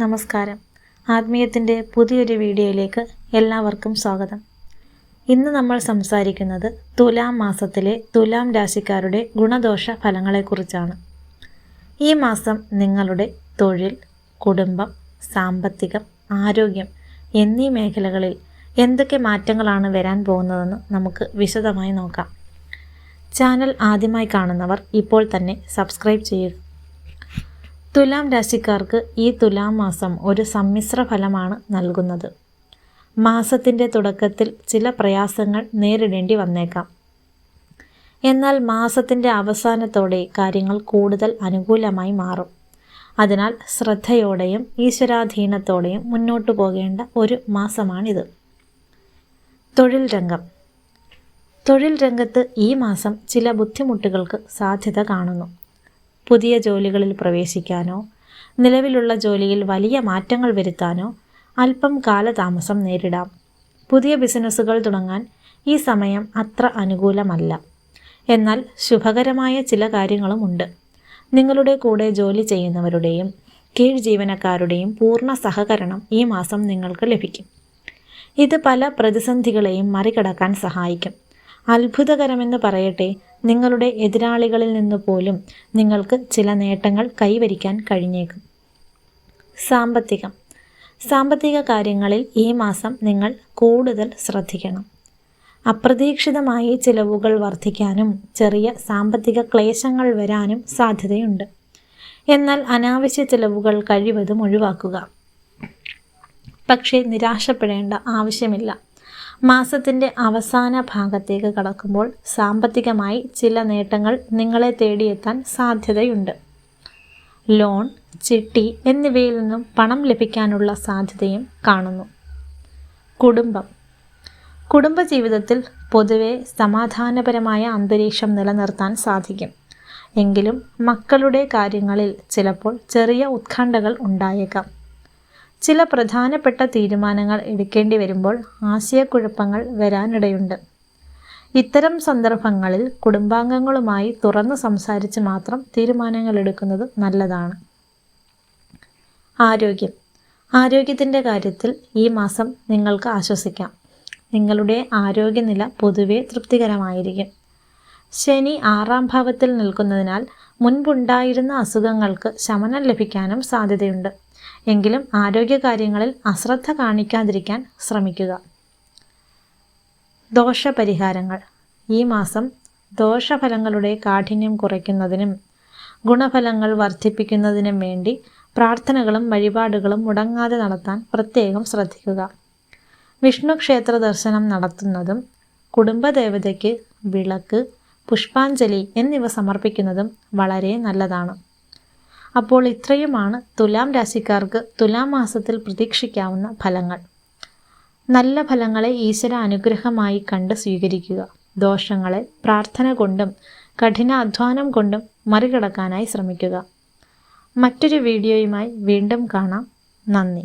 നമസ്കാരം. ആത്മീയത്തിന്റെ പുതിയൊരു വീഡിയോയിലേക്ക് എല്ലാവർക്കും സ്വാഗതം. ഇന്ന് നമ്മൾ സംസാരിക്കുന്നത് തുലാം മാസത്തിലെ തുലാം രാശിക്കാരുടെ ഗുണദോഷ ഫലങ്ങളെക്കുറിച്ചാണ്. ഈ മാസം നിങ്ങളുടെ തൊഴിൽ കുടുംബം സാമ്പത്തികം ആരോഗ്യം എന്നീ മേഖലകളിൽ എന്തൊക്കെ മാറ്റങ്ങളാണ് വരാൻ പോകുന്നതെന്ന് നമുക്ക് വിശദമായി നോക്കാം. ചാനൽ ആദ്യമായി കാണുന്നവർ ഇപ്പോൾ തന്നെ സബ്സ്ക്രൈബ് ചെയ്യുക. തുലാം രാശിക്കാർക്ക് ഈ തുലാം മാസം ഒരു സമ്മിശ്ര ഫലമാണ് നൽകുന്നത്. മാസത്തിന്റെ തുടക്കത്തിൽ ചില പ്രയാസങ്ങൾ നേരിടേണ്ടി വന്നേക്കാം. എന്നാൽ മാസത്തിന്റെ അവസാനത്തോടെ കാര്യങ്ങൾ കൂടുതൽ അനുകൂലമായി മാറും. അതിനാൽ ശ്രദ്ധയോടെയും ഈശ്വരാധീനത്തോടെയും മുന്നോട്ടു പോകേണ്ട ഒരു മാസമാണിത്. തൊഴിൽ രംഗം. തൊഴിൽ രംഗത്ത് ഈ മാസം ചില ബുദ്ധിമുട്ടുകൾക്ക് സാധ്യത കാണുന്നു. പുതിയ ജോലികളിൽ പ്രവേശിക്കാനോ നിലവിലുള്ള ജോലിയിൽ വലിയ മാറ്റങ്ങൾ വരുത്താനോ അല്പം കാലതാമസം നേരിടാം. പുതിയ ബിസിനസ്സുകൾ തുടങ്ങാൻ ഈ സമയം അത്ര അനുകൂലമല്ല. എന്നാൽ ശുഭകരമായ ചില കാര്യങ്ങളുമുണ്ട് നിങ്ങളുടെ കൂടെ ജോലി ചെയ്യുന്നവരുടെയും കീഴ് ജീവനക്കാരുടെയും പൂർണ സഹകരണം ഈ മാസം നിങ്ങൾക്ക് ലഭിക്കും. ഇത് പല പ്രതിസന്ധികളെയും മറികടക്കാൻ സഹായിക്കും. അത്ഭുതകരമെന്ന് പറയട്ടെ നിങ്ങളുടെ എതിരാളികളിൽ നിന്ന് പോലും നിങ്ങൾക്ക് ചില നേട്ടങ്ങൾ കൈവരിക്കാൻ കഴിഞ്ഞേക്കും. സാമ്പത്തികം. സാമ്പത്തിക കാര്യങ്ങളിൽ ഈ മാസം നിങ്ങൾ കൂടുതൽ ശ്രദ്ധിക്കണം. അപ്രതീക്ഷിതമായി ചിലവുകൾ വർദ്ധിക്കാനും ചെറിയ സാമ്പത്തിക ക്ലേശങ്ങൾ വരാനും സാധ്യതയുണ്ട്. എന്നാൽ അനാവശ്യ ചിലവുകൾ കഴിവതും ഒഴിവാക്കുക. പക്ഷേ നിരാശപ്പെടേണ്ട ആവശ്യമില്ല. മാസത്തിന്റെ അവസാന ഭാഗത്തേക്ക് കടക്കുമ്പോൾ സാമ്പത്തികമായി ചില നേട്ടങ്ങൾ നിങ്ങളെ തേടിയെത്താൻ സാധ്യതയുണ്ട്. ലോൺ ചിട്ടി എന്നിവയിൽ നിന്നും പണം ലഭിക്കാനുള്ള സാധ്യതയും കാണുന്നു. കുടുംബം. കുടുംബജീവിതത്തിൽ പൊതുവെ സമാധാനപരമായ അന്തരീക്ഷം നിലനിർത്താൻ സാധിക്കും. എങ്കിലും മക്കളുടെ കാര്യങ്ങളിൽ ചിലപ്പോൾ ചെറിയ ഉത്കണ്ഠകൾ ഉണ്ടായേക്കാം. ചില പ്രധാനപ്പെട്ട തീരുമാനങ്ങൾ എടുക്കേണ്ടി വരുമ്പോൾ ആശയക്കുഴപ്പങ്ങൾ വരാനിടയുണ്ട്. ഇത്തരം സന്ദർഭങ്ങളിൽ കുടുംബാംഗങ്ങളുമായി തുറന്ന് സംസാരിച്ച് മാത്രം തീരുമാനങ്ങൾ എടുക്കുന്നത് നല്ലതാണ്. ആരോഗ്യം. ആരോഗ്യത്തിന്റെ കാര്യത്തിൽ ഈ മാസം നിങ്ങൾക്ക് ആശ്വസിക്കാം. നിങ്ങളുടെ ആരോഗ്യനില പൊതുവെ തൃപ്തികരമായിരിക്കും. ശനി ആറാം ഭാവത്തിൽ നിൽക്കുന്നതിനാൽ മുൻപുണ്ടായിരുന്ന അസുഖങ്ങൾക്ക് ശമനം ലഭിക്കാനും സാധ്യതയുണ്ട്. എങ്കിലും ആരോഗ്യകാര്യങ്ങളിൽ അശ്രദ്ധ കാണിക്കാതിരിക്കാൻ ശ്രമിക്കുക. ദോഷപരിഹാരങ്ങൾ. ഈ മാസം ദോഷഫലങ്ങളുടെ കാഠിന്യം കുറയ്ക്കുന്നതിനും ഗുണഫലങ്ങൾ വർദ്ധിപ്പിക്കുന്നതിനും വേണ്ടി പ്രാർത്ഥനകളും വഴിപാടുകളും മുടങ്ങാതെ നടത്താൻ പ്രത്യേകം ശ്രദ്ധിക്കുക. വിഷ്ണു ക്ഷേത്ര ദർശനം നടത്തുന്നതും കുടുംബദേവതയ്ക്ക് വിളക്ക് പുഷ്പാഞ്ജലി എന്നിവ സമർപ്പിക്കുന്നതും വളരെ നല്ലതാണ്. അപ്പോൾ ഇത്രയുമാണ് തുലാം രാശിക്കാർക്ക് തുലാം മാസത്തിൽ പ്രതീക്ഷിക്കാവുന്ന ഫലങ്ങൾ. നല്ല ഫലങ്ങളെ ഈശ്വര അനുഗ്രഹമായി കണ്ട് സ്വീകരിക്കുക. ദോഷങ്ങളെ പ്രാർത്ഥന കൊണ്ടും കഠിന അധ്വാനം കൊണ്ടും മറികടക്കാനായി ശ്രമിക്കുക. മറ്റൊരു വീഡിയോയുമായി വീണ്ടും കാണാം. നന്ദി.